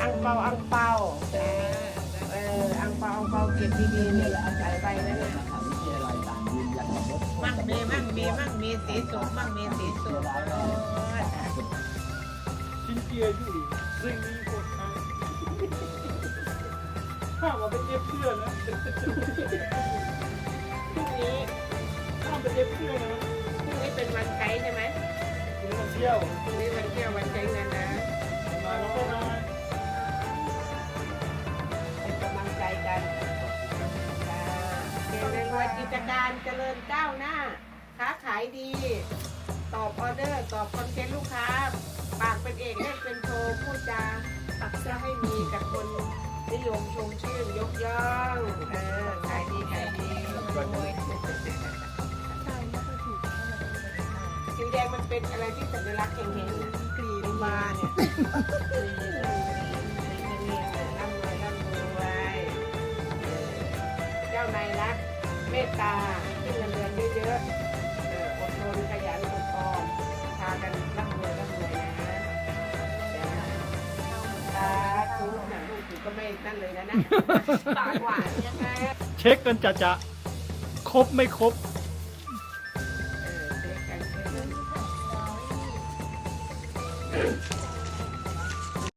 อังเปาอังเปาเอออังเปาอังเปาเก็บดีๆเนี่ยเอาใส่ไปนะเนี่ยมั่งยืนยันว่าลดมั่งมีมั่งมีมั่งมีสีสุกมั่งมีสีสุกโอ้ยชิ้นเกียร์อยู่ซึ่งมีคนข้ามมาเป็นเอฟเพื่อนนะพรุ่งนี้ข้ามเป็นเอฟเพื่อนนะพรุ่งนี้เป็นวันใช้ใช่ไหมพรุ่งนี้มาเที่ยวพรุ่งนี้วันเที่ยววันใช้ กิจการเจริญก้าวหน้า ค้าขายดี ตอบออเดอร์ ตอบคอนเทนต์ลูกค้า ปากเป็นเอกเล่นเป็นโทพูดจาตักเสื้อให้มีกับคนนิยมชมชื่นยกย่อง เออ ขายดีขายดีสีแดงมันเป็นอะไรที่สัญลักษณ์เฮงๆนกรีนมาเนี่ยร่ำรวยร่ำรวยเจ้านายรัก เมตตาขึ้นเงินเดือนเยอะๆอดทนขยันอดออมพากันร่ำรวยร่ำรวยนะสาธุนะลูกถือก็ไม่นั่นเลยนะนะปากหวานยังไงเช็คกันจะจะครบไม่ครบเออเช็คกันเช็คกัน